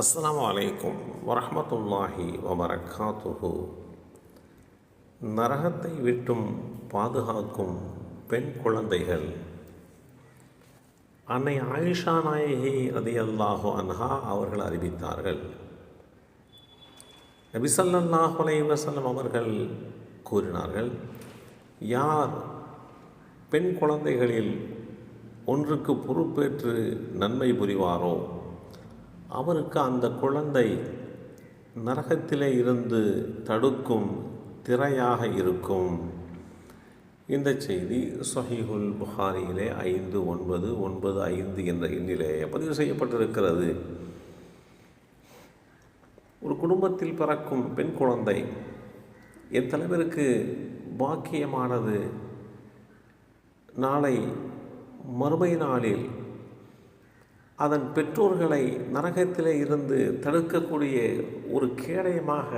அஸ்லாம் அலைக்கும் வரமத்துல்லாஹி வபரகாத்துஹு. நரகத்தை விட்டும் பாதுகாக்கும் பெண் குழந்தைகள். அன்னை ஆயிஷா நாயகி ரதி அல்லாஹு அன்ஹா அவர்கள் அறிவித்தார்கள். நபிசல்லாஹு அலைஹி அவர்கள் கூறினார்கள் யார் பெண் குழந்தைகளில் ஒன்றுக்கு பொறுப்பேற்று நன்மை புரிவாரோ அவருக்கு அந்த குழந்தை நரகத்திலே இருந்து தடுக்கும் திரையாக இருக்கும். இந்த செய்தி சொஹீஹுல் புகாரியிலே ஐந்து ஒன்பது ஒன்பது ஐந்து என்ற எண்ணிலே பதிவு செய்யப்பட்டிருக்கிறது. ஒரு குடும்பத்தில் பிறக்கும் பெண் குழந்தை என் தலைவருக்கு பாக்கியமானது. நாளை மறுமை நாளில் அதன் பெற்றோர்களை நரகத்திலே இருந்து தடுக்கக்கூடிய ஒரு கேடயமாக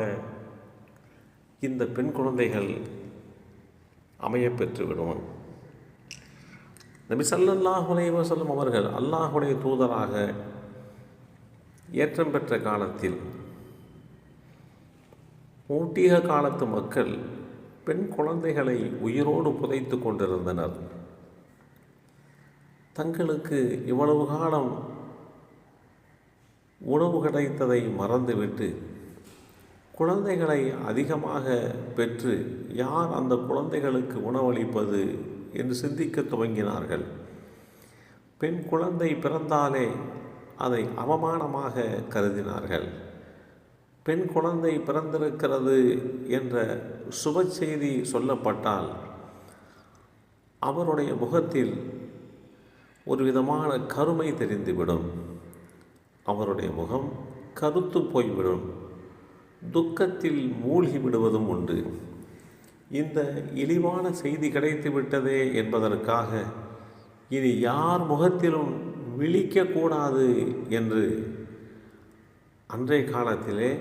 இந்த பெண் குழந்தைகள் அமைய பெற்றுவிடும் நபி சல்லல்லாஹு அலைஹி அவர்கள் அல்லாஹுடைய தூதராக ஏற்றம் பெற்ற காலத்தில் ஊட்டிக காலத்து மக்கள் பெண் குழந்தைகளை உயிரோடு புதைத்து கொண்டிருந்தனர். தங்களுக்கு இவ்வளவு காலம் உணவு கிடைத்ததை மறந்துவிட்டு குழந்தைகளை அதிகமாக பெற்று யார் அந்த குழந்தைகளுக்கு உணவளிப்பது என்று சிந்திக்க துவங்கினார்கள். பெண் குழந்தை பிறந்தாலே அதை அவமானமாக கருதினார்கள். பெண் குழந்தை பிறந்திருக்கிறது என்ற சுப செய்தி சொல்லப்பட்டால் அவருடைய முகத்தில் ஒரு விதமான கருமை தெரிந்துவிடும். அவருடைய முகம் கருத்து போய்விடும். துக்கத்தில் மூழ்கி விடுவதும் உண்டு. இந்த இழிவான செய்தி கிடைத்து விட்டதே என்பதற்காக இனி யார் முகத்திலும் விழிக்கக்கூடாது என்று அன்றைய காலத்திலே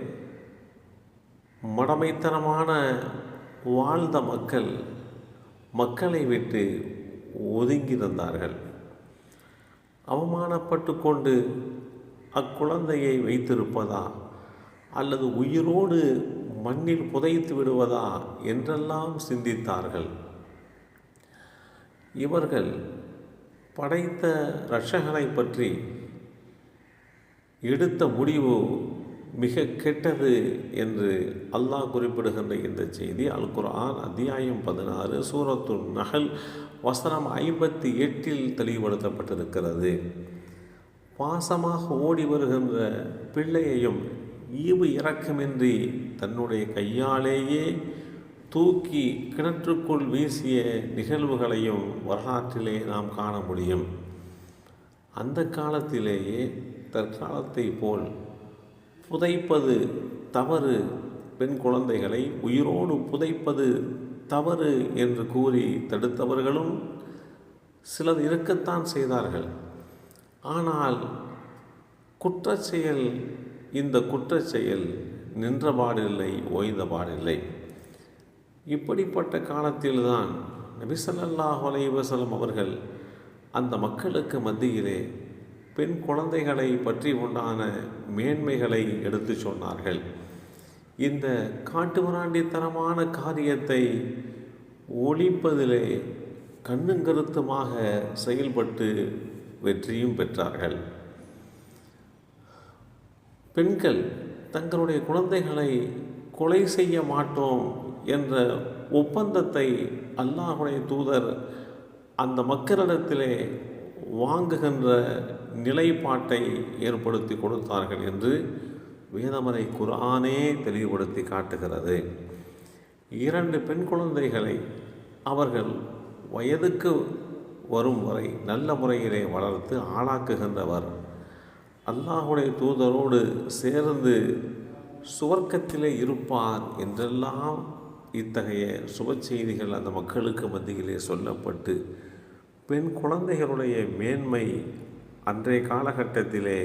மடமைத்தனமான வாழ்ந்த மக்கள் மக்களை விட்டு ஒதுங்கியிருந்தார்கள். அவமானப்பட்டு கொண்டு அக்குழந்தையை வைத்திருப்பதா? அல்லது உயிரோடு மண்ணில் புதைத்து விடுவதா? என்றெல்லாம் சிந்தித்தார்கள். இவர்கள் படைத்த ரஷகனை பற்றி எடுத்த முடிவு மிக கெட்டது என்று அல்லாஹ் குறிப்பிடுகின்ற இந்த செய்தி அல் குர்ஆன் அத்தியாயம் பதினாறு சூரத்து நகல் வசனம் ஐம்பத்தி எட்டில் தெளிவுபடுத்தப்பட்டிருக்கிறது. பாசமாக ஓடி வருகின்ற பிள்ளையையும் ஈவு இறக்கமின்றி தன்னுடைய கையாலேயே தூக்கி கிணற்றுக்குள் வீசிய நிகழ்வுகளையும் வரலாற்றிலே நாம் காண முடியும். அந்த காலத்திலேயே தற்காலத்தை போல் புதைப்பது தவறு. பெண் குழந்தைகளை உயிரோடு புதைப்பது தவறு என்று கூறி தடுத்தவர்களும் சிலர் இருக்கத்தான் செய்தார்கள். ஆனால் குற்றச்செயல் இந்த குற்றச்செயல் நின்றபாடில்லை ஓய்ந்தபாடில்லை. இப்படிப்பட்ட காலத்தில்தான் நபிசல்லாஹ் அலைவசலம் அவர்கள் அந்த மக்களுக்கு மத்தியிலே பெண் குழந்தைகளை பற்றி உண்டான மேன்மைகளை எடுத்து சொன்னார்கள். இந்த காட்டுமிராண்டித்தனமான காரியத்தை ஒழிப்பதிலே கண்ணுங்கருத்துமாக செயல்பட்டு வெற்றியும் பெற்றார்கள். பெண்கள் தங்களுடைய குழந்தைகளை கொலை செய்ய மாட்டோம் என்ற ஒப்பந்தத்தை அல்லாஹுடைய தூதர் அந்த மக்களிடத்திலே வாங்குகின்ற நிலைப்பாட்டை ஏற்படுத்தி கொடுத்தார்கள் என்று வேதமறை குரானே தெளிவுபடுத்தி காட்டுகிறது. இரண்டு பெண் குழந்தைகளை அவர்கள் வயதுக்கு வரும் வரை நல்ல முறையிலே வளர்த்து ஆளாக்குகின்றவர். அல்லாஹுடைய தூதரோடு சேர்ந்து சுவர்க்கத்திலே இருப்பார் என்றெல்லாம் இத்தகைய சுப செய்திகள் அந்த மக்களுக்கு மத்தியிலே சொல்லப்பட்டு பெண் குழந்தைகளுடைய மேன்மை அன்றைய காலகட்டத்திலே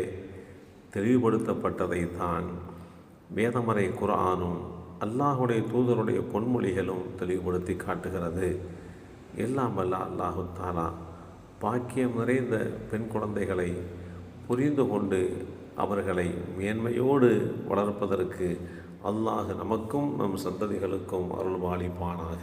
தெளிவுபடுத்தப்பட்டதை தான் வேதமறை குரானும் அல்லாஹுடைய தூதருடைய பொன்மொழிகளும் தெளிவுபடுத்தி காட்டுகிறது. எல்லாம் வல்ல அல்லாஹு தாலா பாக்கியம் நிறைந்த பெண் குழந்தைகளை புரிந்து கொண்டு அவர்களை மேன்மையோடு வளர்ப்பதற்கு அல்லாஹ் நமக்கும் நம் சந்ததிகளுக்கும் அருள்வாளிப்பானாக.